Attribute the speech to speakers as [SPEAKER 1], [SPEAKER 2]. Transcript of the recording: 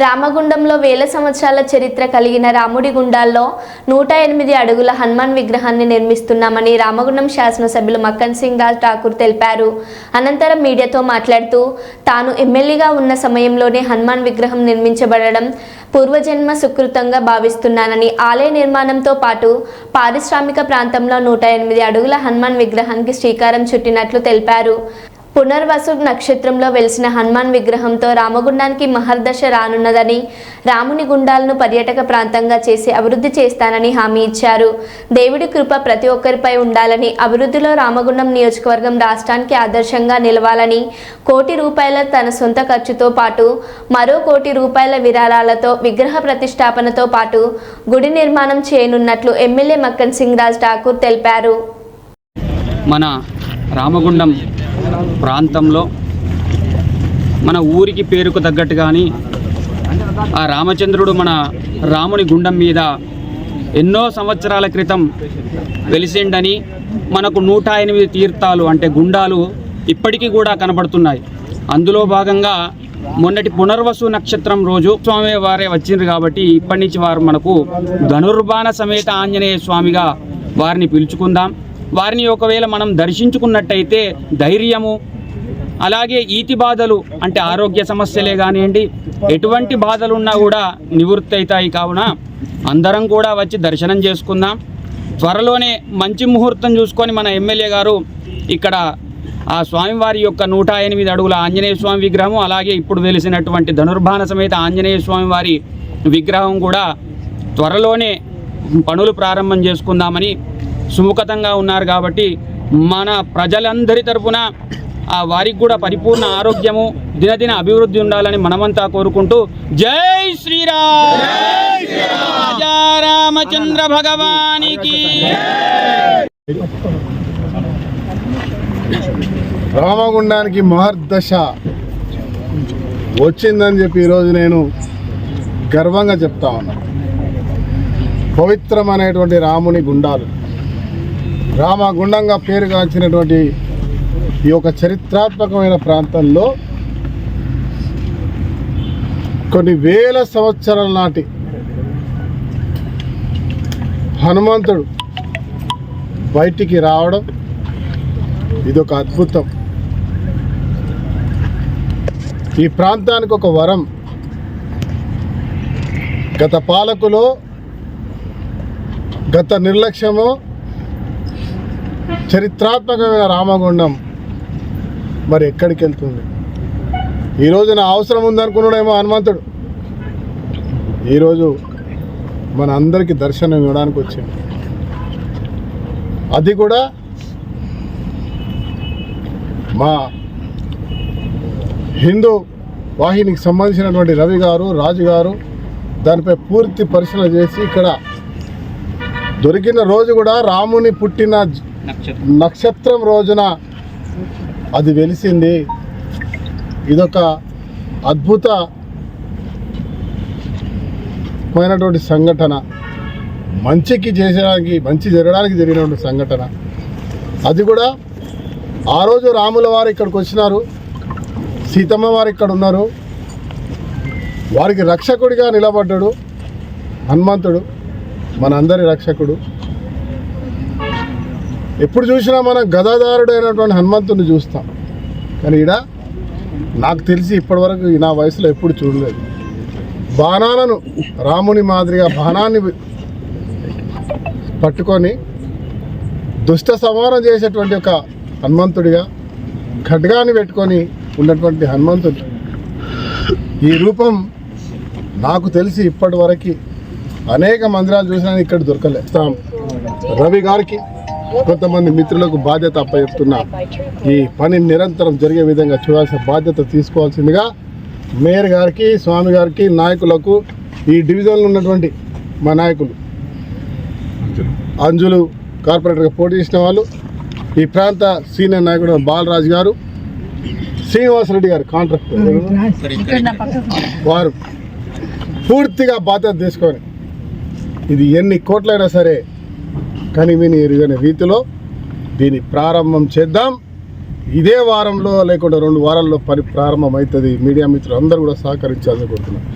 [SPEAKER 1] రామగుండంలో వేల సంవత్సరాల చరిత్ర కలిగిన రాముడి గుండాల్లో నూట ఎనిమిది అడుగుల హనుమాన్ విగ్రహాన్ని నిర్మిస్తున్నామని రామగుండం శాసనసభ్యులు మక్కన్ సింగ్ రాజ్ ఠాకూర్ తెలిపారు. అనంతరం మీడియాతో మాట్లాడుతూ తాను ఎమ్మెల్యేగా ఉన్న సమయంలోనే హనుమాన్ విగ్రహం నిర్మించబడడం పూర్వజన్మ సుకృతంగా భావిస్తున్నానని ఆలయ నిర్మాణంతో పాటు పారిశ్రామిక ప్రాంతంలో నూట ఎనిమిది అడుగుల హనుమాన్ విగ్రహానికి శ్రీకారం చుట్టినట్లు తెలిపారు. పునర్వసు నక్షత్రంలో వెలిసిన హనుమాన్ విగ్రహంతో రామగుండానికి మహర్దశ రానున్నదని రాముని గుండాలను పర్యాటక ప్రాంతంగా చేసి అభివృద్ధి చేస్తానని హామీ ఇచ్చారు. దేవుడి కృప ప్రతి ఒక్కరిపై ఉండాలని అభివృద్ధిలో రామగుండం నియోజకవర్గం రాష్ట్రానికి ఆదర్శంగా నిలవాలని కోటి రూపాయల తన సొంత ఖర్చుతో పాటు మరో కోటి రూపాయల విరాళాలతో విగ్రహ ప్రతిష్టాపనతో పాటు గుడి నిర్మాణం చేయనున్నట్లు ఎమ్మెల్యే మక్కన్ సింగ్ రాజ్ ఠాకూర్ తెలిపారు.
[SPEAKER 2] మన రామగుండం ప్రాంతంలో మన ఊరికి పేరుకు తగ్గట్టు కానీ ఆ రామచంద్రుడు మన రాముని గుండం మీద ఎన్నో సంవత్సరాల క్రితం వెలిసిండని మనకు నూట ఎనిమిది తీర్థాలు అంటే గుండాలు ఇప్పటికీ కూడా కనబడుతున్నాయి. అందులో భాగంగా మొన్నటి పునర్వసు నక్షత్రం రోజు స్వామి వారే వచ్చిండ్రు కాబట్టి ఇప్పటి నుంచి వారు మనకు ధనుర్బాణ సమేత ఆంజనేయ స్వామిగా వారిని పిలుచుకుందాం. వారిని ఒకవేళ మనం దర్శించుకున్నట్టయితే ధైర్యము అలాగే ఈతి బాధలు అంటే ఆరోగ్య సమస్యలే కానివ్వండి ఎటువంటి బాధలు ఉన్నా కూడా నివృత్తి అవుతాయి కావున అందరం కూడా వచ్చి దర్శనం చేసుకుందాం. త్వరలోనే మంచి ముహూర్తం చూసుకొని మన ఎమ్మెల్యే గారు ఇక్కడ ఆ స్వామివారి యొక్క నూట ఎనిమిది అడుగుల ఆంజనేయ స్వామి విగ్రహం అలాగే ఇప్పుడు వెలిసినటువంటి ధనుర్బాణ సమేత ఆంజనేయ స్వామి వారి విగ్రహం కూడా త్వరలోనే పనులు ప్రారంభం చేసుకుందామని సుముఖతంగా ఉన్నారు కాబట్టి మన ప్రజలందరి తరపున ఆ వారికి కూడా పరిపూర్ణ ఆరోగ్యము దినదిన అభివృద్ధి ఉండాలని మనమంతా కోరుకుంటూ జై శ్రీరామ్! రామచంద్ర భగవానికి
[SPEAKER 3] రామగుండానికి మహర్దశ వచ్చిందని చెప్పి ఈరోజు నేను గర్వంగా చెప్తా ఉన్నా. పవిత్రమైనటువంటి రాముని గుండాలు. రామగుండంగా పేరుగాంచినటువంటి ఈ యొక్క చరిత్రాత్మకమైన ప్రాంతంలో కొన్ని వేల సంవత్సరాల నాటి హనుమంతుడు బయటికి రావడం ఇదొక అద్భుతం. ఈ ప్రాంతానికి ఒక వరం. గత పాలకులో గత నిర్లక్ష్యము చరిత్రాత్మకమైన రామగుండం. మరి ఎక్కడికి వెళ్తుంది? ఈరోజు నా అవసరం ఉందనుకున్నాడేమో హనుమంతుడు. ఈరోజు మన అందరికీ దర్శనం ఇవ్వడానికి వచ్చింది అది కూడా మా హిందూ వాహినికి సంబంధించినటువంటి రవి గారు రాజు గారు దానిపై పూర్తి పరిశీలన చేసి ఇక్కడ దొరికిన రోజు కూడా రాముని పుట్టిన
[SPEAKER 2] నక్షత్రం.
[SPEAKER 3] రోజున అది వెలిసింది. ఇదొక అద్భుతమైనటువంటి సంఘటన. మంచికి చేసడానికి మంచి జరగడానికి జరిగినటువంటి సంఘటన. అది కూడా ఆ రోజు రాముల వారు ఇక్కడికి వచ్చినారు. సీతమ్మ వారు ఇక్కడ ఉన్నారు. వారికి రక్షకుడిగా నిలబడ్డాడు. హనుమంతుడు మనందరి రక్షకుడు. ఎప్పుడు చూసినా మనం గదాదారుడైనటువంటి హనుమంతుని చూస్తాం. కానీ ఈడ నాకు తెలిసి ఇప్పటివరకు నా వయసులో ఎప్పుడు చూడలేదు. బాణాలను రాముని మాదిరిగా బాణాన్ని పట్టుకొని దుష్ట సంహారం చేసేటువంటి ఒక హనుమంతుడిగా ఖడ్గాన్ని పెట్టుకొని ఉన్నటువంటి హనుమంతుడు. ఈ రూపం నాకు తెలిసి ఇప్పటి వరకు అనేక మందిరాలు చూసినా ఇక్కడ దొరకలేస్తాం రవి గారికి కొంతమంది మిత్రులకు బాధ్యత అప్పచెప్తున్నా. ఈ పని నిరంతరం జరిగే విధంగా చూడాల్సిన బాధ్యత తీసుకోవాల్సిందిగా మేయర్ గారికి స్వామి గారికి నాయకులకు ఈ డివిజన్లో ఉన్నటువంటి మా నాయకులు అంజులు కార్పొరేటర్గా పోటీ చేసిన వాళ్ళు ఈ ప్రాంత సీనియర్ నాయకుడు బాలరాజు గారు శ్రీనివాసరెడ్డి గారు కాంట్రాక్టర్ వారు పూర్తిగా బాధ్యత తీసుకొని ఇది ఎన్ని కోట్లైనా సరే కనివిని ఎరుగని రీతిలో దీన్ని ప్రారంభం చేద్దాం. ఇదే వారంలో లేకుండా రెండు వారాల్లో పని ప్రారంభమవుతుంది. మీడియా మిత్రులు అందరూ కూడా సహకరించాలని కోరుతున్నాను